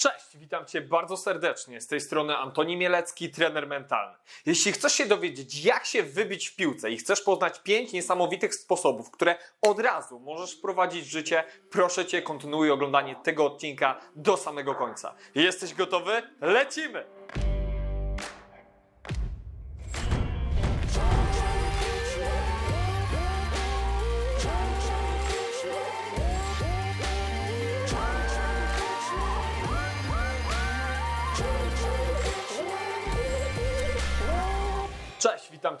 Cześć, witam Cię bardzo serdecznie. Z tej strony Antoni Mielecki, trener mentalny. Jeśli chcesz się dowiedzieć, jak się wybić w piłce i chcesz poznać pięć niesamowitych sposobów, które od razu możesz wprowadzić w życie, proszę Cię, kontynuuj oglądanie tego odcinka do samego końca. Jesteś gotowy? Lecimy!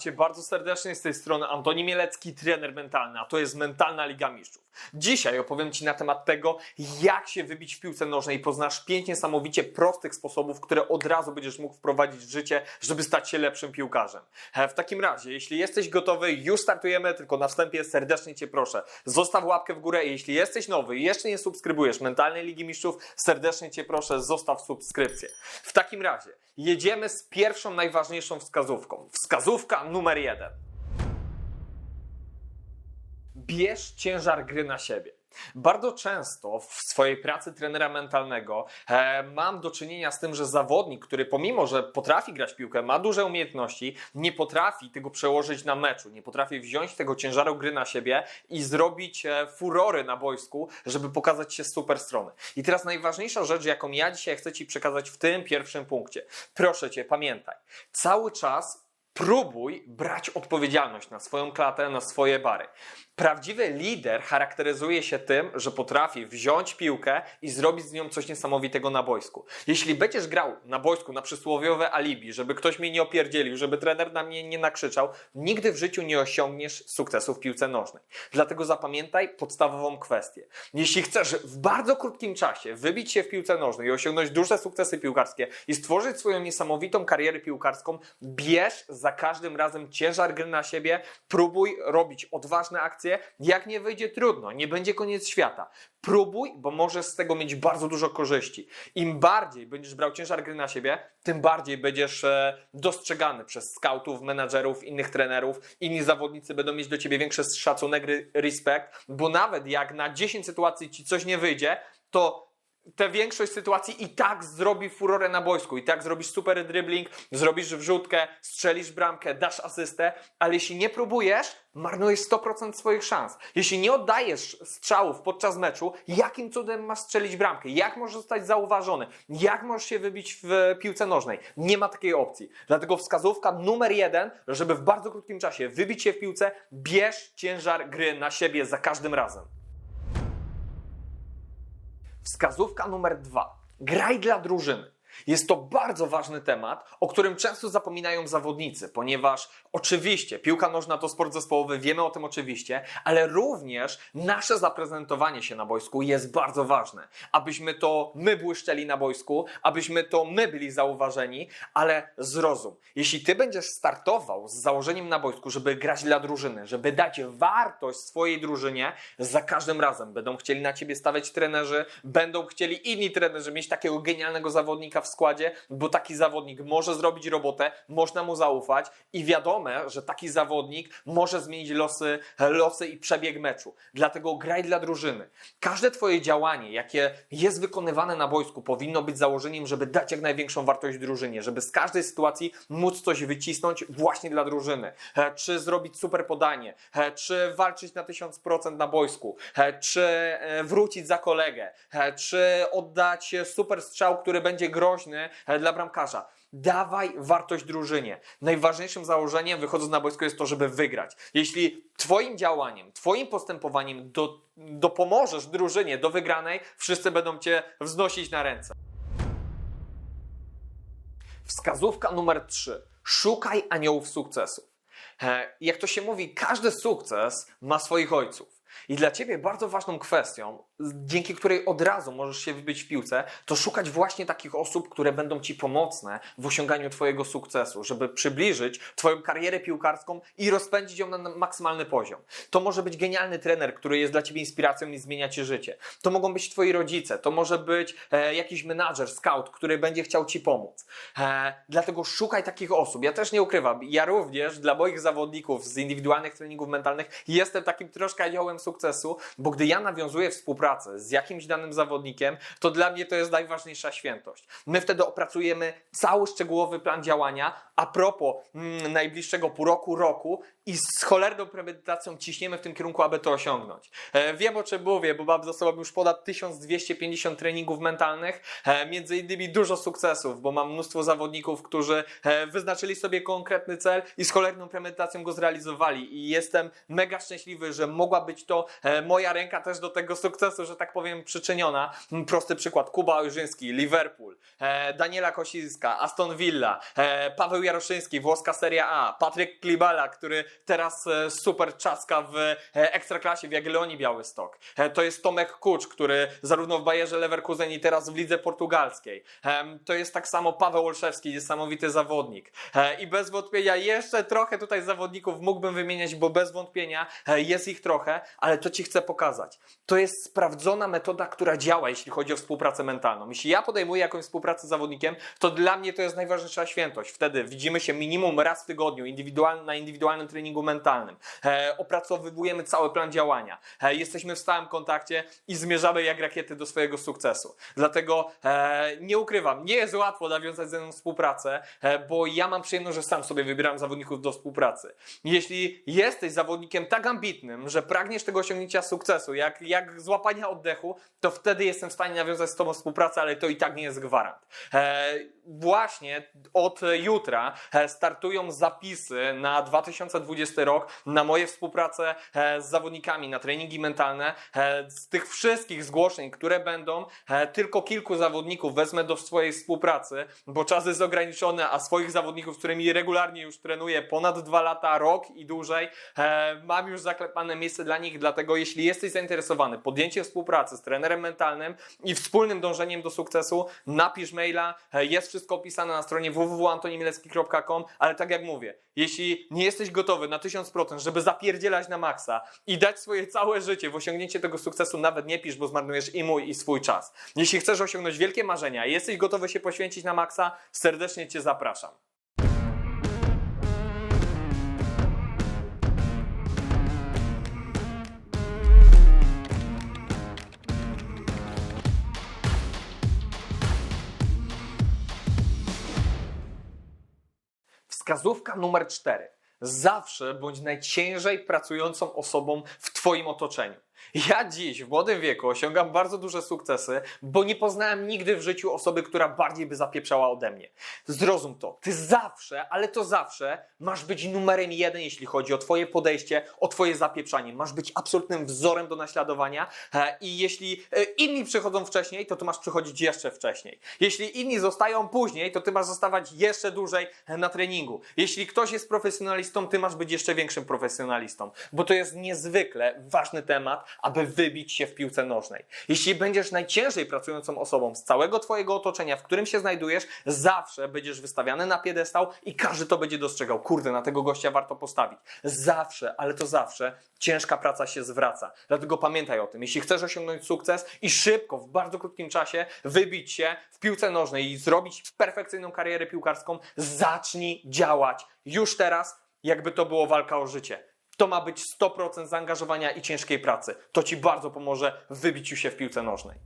Cię bardzo serdecznie z tej strony Antoni Mielecki, trener mentalny, a to jest Mentalna Liga Mistrzów. Dzisiaj opowiem Ci na temat tego, jak się wybić w piłce nożnej i poznasz pięć niesamowicie prostych sposobów, które od razu będziesz mógł wprowadzić w życie, żeby stać się lepszym piłkarzem. E, W takim razie, jeśli jesteś gotowy, już startujemy, tylko na wstępie serdecznie Cię proszę, zostaw łapkę w górę jeśli jesteś nowy i jeszcze nie subskrybujesz Mentalnej Ligi Mistrzów, serdecznie Cię proszę, zostaw subskrypcję. W takim razie, jedziemy z pierwszą, najważniejszą wskazówką. Wskazówka numer jeden. Bierz ciężar gry na siebie. Bardzo często w swojej pracy trenera mentalnego e, mam do czynienia z tym, że zawodnik, który pomimo, że potrafi grać piłkę, ma duże umiejętności, nie potrafi tego przełożyć na meczu, nie potrafi wziąć tego ciężaru gry na siebie i zrobić e, furory na boisku, żeby pokazać się z super strony. I teraz najważniejsza rzecz, jaką ja dzisiaj chcę Ci przekazać w tym pierwszym punkcie. Proszę Cię, pamiętaj, cały czas próbuj brać odpowiedzialność na swoją klatę, na swoje bary. Prawdziwy lider charakteryzuje się tym, że potrafi wziąć piłkę i zrobić z nią coś niesamowitego na boisku. Jeśli będziesz grał na boisku na przysłowiowe alibi, żeby ktoś mnie nie opierdzielił, żeby trener na mnie nie nakrzyczał, nigdy w życiu nie osiągniesz sukcesu w piłce nożnej. Dlatego zapamiętaj podstawową kwestię. Jeśli chcesz w bardzo krótkim czasie wybić się w piłce nożnej i osiągnąć duże sukcesy piłkarskie i stworzyć swoją niesamowitą karierę piłkarską, bierz za każdym razem ciężar gry na siebie, próbuj robić odważne akcje. Jak nie wyjdzie, trudno, nie będzie koniec świata. Próbuj, bo możesz z tego mieć bardzo dużo korzyści. Im bardziej będziesz brał ciężar gry na siebie, tym bardziej będziesz e, dostrzegany przez skautów, menadżerów, innych trenerów. Inni zawodnicy będą mieć do ciebie większy szacunek, respekt, bo nawet jak na 10 sytuacji ci coś nie wyjdzie, to tę większość sytuacji i tak zrobi furorę na boisku, i tak zrobisz super dribbling, zrobisz wrzutkę, strzelisz bramkę, dasz asystę, ale jeśli nie próbujesz, marnujesz 100% swoich szans. Jeśli nie oddajesz strzałów podczas meczu, jakim cudem masz strzelić bramkę? Jak możesz zostać zauważony? Jak możesz się wybić w piłce nożnej? Nie ma takiej opcji. Dlatego wskazówka numer jeden, żeby w bardzo krótkim czasie wybić się w piłce, bierz ciężar gry na siebie za każdym razem. Wskazówka numer dwa. Graj dla drużyny. Jest to bardzo ważny temat, o którym często zapominają zawodnicy, ponieważ oczywiście piłka nożna to sport zespołowy, wiemy o tym oczywiście, ale również nasze zaprezentowanie się na boisku jest bardzo ważne. Abyśmy to my błyszczeli na boisku, abyśmy to my byli zauważeni, ale zrozum. Jeśli ty będziesz startował z założeniem na boisku, żeby grać dla drużyny, żeby dać wartość swojej drużynie, za każdym razem będą chcieli na ciebie stawiać trenerzy, będą chcieli inni trenerzy mieć takiego genialnego zawodnika w składzie, bo taki zawodnik może zrobić robotę, można mu zaufać i wiadomo, że taki zawodnik może zmienić losy, losy i przebieg meczu. Dlatego graj dla drużyny. Każde twoje działanie, jakie jest wykonywane na boisku, powinno być założeniem, żeby dać jak największą wartość drużynie, żeby z każdej sytuacji móc coś wycisnąć właśnie dla drużyny. E, Czy zrobić super podanie, e, czy walczyć na 1000% na boisku, e, czy wrócić za kolegę, czy oddać super strzał, który będzie groźny dla bramkarza. Dawaj wartość drużynie. Najważniejszym założeniem wychodząc na boisko jest to, żeby wygrać. Jeśli Twoim działaniem, Twoim postępowaniem do, dopomożesz drużynie do wygranej, wszyscy będą Cię wznosić na ręce. Wskazówka numer 3. Szukaj aniołów sukcesu. E, Jak to się mówi, każdy sukces ma swoich ojców. I dla Ciebie bardzo ważną kwestią, dzięki której od razu możesz się wybić w piłce, to szukać właśnie takich osób, które będą Ci pomocne w osiąganiu Twojego sukcesu, żeby przybliżyć Twoją karierę piłkarską i rozpędzić ją na maksymalny poziom. To może być genialny trener, który jest dla Ciebie inspiracją i zmienia Ci życie. To mogą być Twoi rodzice, to może być e, jakiś menadżer, scout, który będzie chciał Ci pomóc. E, dlatego szukaj takich osób. Ja też nie ukrywam, ja również dla moich zawodników z indywidualnych treningów mentalnych jestem takim troszkę aniołem sukcesu, bo gdy ja nawiązuję współpracę z jakimś danym zawodnikiem, to dla mnie to jest najważniejsza świętość. My wtedy opracujemy cały szczegółowy plan działania, a propos mm, najbliższego pół roku, roku i z cholerną premedytacją ciśniemy w tym kierunku, aby to osiągnąć. E, wiem o czym mówię, bo mam za sobą już ponad 1250 treningów mentalnych, e, między innymi dużo sukcesów, bo mam mnóstwo zawodników, którzy e, wyznaczyli sobie konkretny cel i z cholerną premedytacją go zrealizowali i jestem mega szczęśliwy, że mogła być to e, moja ręka też do tego sukcesu, że tak powiem, przyczyniona. Mm, Prosty przykład, Kuba Ojrzyński, Liverpool, e, Daniela Kosińska, Aston Villa, e, Paweł Jaroszyński, włoska Serie A, Patryk Klibala, który teraz e, super czaska w e, Ekstraklasie w Jagiellonii Białystok. E, to jest Tomek Kucz, który zarówno w Bayerze Leverkusen i teraz w lidze portugalskiej. Em, to jest tak samo Paweł Olszewski, niesamowity zawodnik. E, I bez wątpienia jeszcze trochę tutaj zawodników mógłbym wymieniać, bo bez wątpienia e, jest ich trochę, ale to Ci chcę pokazać. To jest sprawdzona metoda, która działa, jeśli chodzi o współpracę mentalną. Jeśli ja podejmuję jakąś współpracę z zawodnikiem, to dla mnie to jest najważniejsza świętość. Wtedy widzimy się minimum raz w tygodniu indywidualny, na indywidualnym treningu mentalnym. E, cały plan działania. E, jesteśmy w stałym kontakcie i zmierzamy jak rakiety do swojego sukcesu. Dlatego e, nie ukrywam, nie jest łatwo nawiązać ze mną współpracę, e, bo ja mam przyjemność, że sam sobie wybieram zawodników do współpracy. Jeśli jesteś zawodnikiem tak ambitnym, że pragniesz tego osiągnięcia sukcesu, jak, jak oddechu, to wtedy jestem w stanie nawiązać z Tobą współpracę, ale to i tak nie jest gwarant. E, właśnie od jutra e, startują zapisy na 2020 rok na moje współpracę e, z zawodnikami, na treningi mentalne. Z tych wszystkich zgłoszeń, które będą, tylko kilku zawodników wezmę do swojej współpracy, bo czas jest ograniczony, a swoich zawodników, z którymi regularnie już trenuję ponad dwa lata, rok i dłużej, mam już zaklepane miejsce dla nich, dlatego jeśli jesteś zainteresowany podjęciem współpracy z trenerem mentalnym i wspólnym dążeniem do sukcesu, napisz maila, e, jest wszystko opisane na stronie www.antonimilecki.com, ale tak jak mówię, jeśli nie jesteś gotowy na 1000%, żeby zapierdzielać na maksa i dać swoje całe życie w osiągnięcie tego sukcesu, nawet nie pisz, bo zmarnujesz i mój, i swój czas. Jeśli chcesz osiągnąć wielkie marzenia i jesteś gotowy się poświęcić na maksa, serdecznie Cię zapraszam. Wskazówka numer 4. Zawsze bądź najciężej pracującą osobą w Twoim otoczeniu. Ja dziś w młodym wieku osiągam bardzo duże sukcesy, bo nie poznałem nigdy w życiu osoby, która bardziej by zapieprzała ode mnie. Zrozum to. Ty zawsze, ale to zawsze masz być numerem jeden, jeśli chodzi o Twoje podejście, o Twoje zapieprzanie. Masz być absolutnym wzorem do naśladowania e, i jeśli e, inni przychodzą wcześniej, to Ty masz przychodzić jeszcze wcześniej. Jeśli inni zostają później, to Ty masz zostawać jeszcze dłużej e, na treningu. Jeśli ktoś jest profesjonalistą, Ty masz być jeszcze większym profesjonalistą, bo to jest niezwykle ważny temat, aby wybić się w piłce nożnej. Jeśli będziesz najciężej pracującą osobą z całego Twojego otoczenia, w którym się znajdujesz, zawsze będziesz wystawiany na piedestał i każdy to będzie dostrzegał. Kurde, na tego gościa warto postawić. Zawsze, ale to zawsze ciężka praca się zwraca. Dlatego pamiętaj o tym. Jeśli chcesz osiągnąć sukces i szybko, w bardzo krótkim czasie wybić się w piłce nożnej i zrobić perfekcyjną karierę piłkarską, zacznij działać już teraz, jakby to było walka o życie. To ma być 100% zaangażowania i ciężkiej pracy. To Ci bardzo pomoże w wybiciu się w piłce nożnej.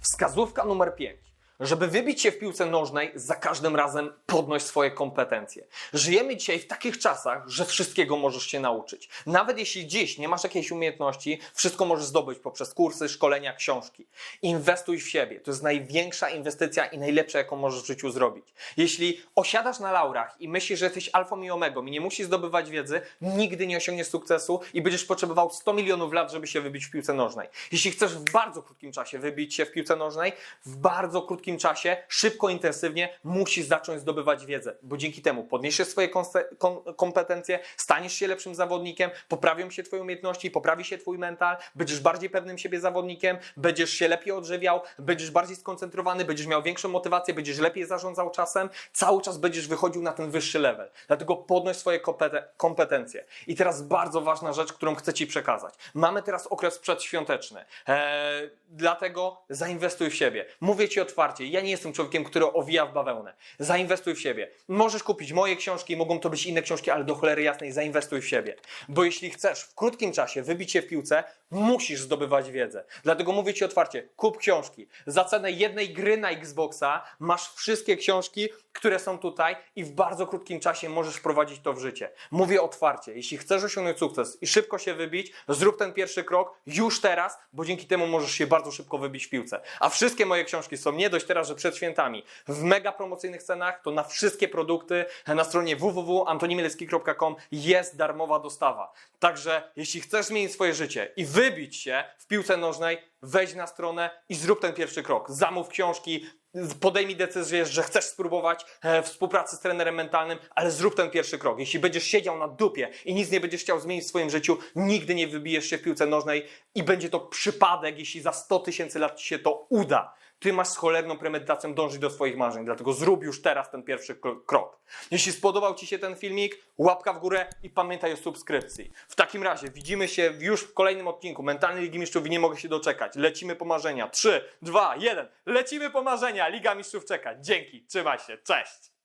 Wskazówka numer 5. Żeby wybić się w piłce nożnej, za każdym razem podnoś swoje kompetencje. Żyjemy dzisiaj w takich czasach, że wszystkiego możesz się nauczyć. Nawet jeśli dziś nie masz jakiejś umiejętności, wszystko możesz zdobyć poprzez kursy, szkolenia, książki. Inwestuj w siebie. To jest największa inwestycja i najlepsza, jaką możesz w życiu zrobić. Jeśli osiadasz na laurach i myślisz, że jesteś alfą i omegą i nie musisz zdobywać wiedzy, nigdy nie osiągniesz sukcesu i będziesz potrzebował 100 milionów lat, żeby się wybić w piłce nożnej. Jeśli chcesz w bardzo krótkim czasie wybić się w piłce nożnej, w bardzo krótkim czasie, szybko, intensywnie musisz zacząć zdobywać wiedzę, bo dzięki temu podniesiesz swoje kompetencje, staniesz się lepszym zawodnikiem, poprawią się Twoje umiejętności, poprawi się Twój mental, będziesz bardziej pewnym siebie zawodnikiem, będziesz się lepiej odżywiał, będziesz bardziej skoncentrowany, będziesz miał większą motywację, będziesz lepiej zarządzał czasem, cały czas będziesz wychodził na ten wyższy level. Dlatego podnoś swoje kompeten- kompetencje. I teraz bardzo ważna rzecz, którą chcę Ci przekazać. Mamy teraz okres przedświąteczny, eee, dlatego zainwestuj w siebie. Mówię Ci otwarcie, otwarcie. Ja nie jestem człowiekiem, który owija w bawełnę. Zainwestuj w siebie. Możesz kupić moje książki, mogą to być inne książki, ale do cholery jasnej zainwestuj w siebie. Bo jeśli chcesz w krótkim czasie wybić się w piłce, musisz zdobywać wiedzę. Dlatego mówię Ci otwarcie, kup książki. Za cenę jednej gry na Xboxa masz wszystkie książki, które są tutaj i w bardzo krótkim czasie możesz wprowadzić to w życie. Mówię otwarcie, jeśli chcesz osiągnąć sukces i szybko się wybić, zrób ten pierwszy krok już teraz, bo dzięki temu możesz się bardzo szybko wybić w piłce. A wszystkie moje książki są nie dość teraz, że przed świętami w mega promocyjnych cenach, to na wszystkie produkty na stronie www.antonimielecki.com jest darmowa dostawa. Także jeśli chcesz zmienić swoje życie i wybić się w piłce nożnej, wejdź na stronę i zrób ten pierwszy krok. Zamów książki, podejmij decyzję, że chcesz spróbować e, współpracy z trenerem mentalnym, ale zrób ten pierwszy krok. Jeśli będziesz siedział na dupie i nic nie będziesz chciał zmienić w swoim życiu, nigdy nie wybijesz się w piłce nożnej i będzie to przypadek, jeśli za 100 tysięcy lat ci się to uda. Ty masz z cholerną premedytacją dążyć do swoich marzeń, dlatego zrób już teraz ten pierwszy kro- krok. Jeśli spodobał Ci się ten filmik, łapka w górę i pamiętaj o subskrypcji. W takim razie widzimy się już w kolejnym odcinku Mentalnej Ligi Mistrzów i nie mogę się doczekać. Lecimy po marzenia. 3, 2, 1. Lecimy po marzenia. Liga Mistrzów czeka. Dzięki. Trzymaj się. Cześć.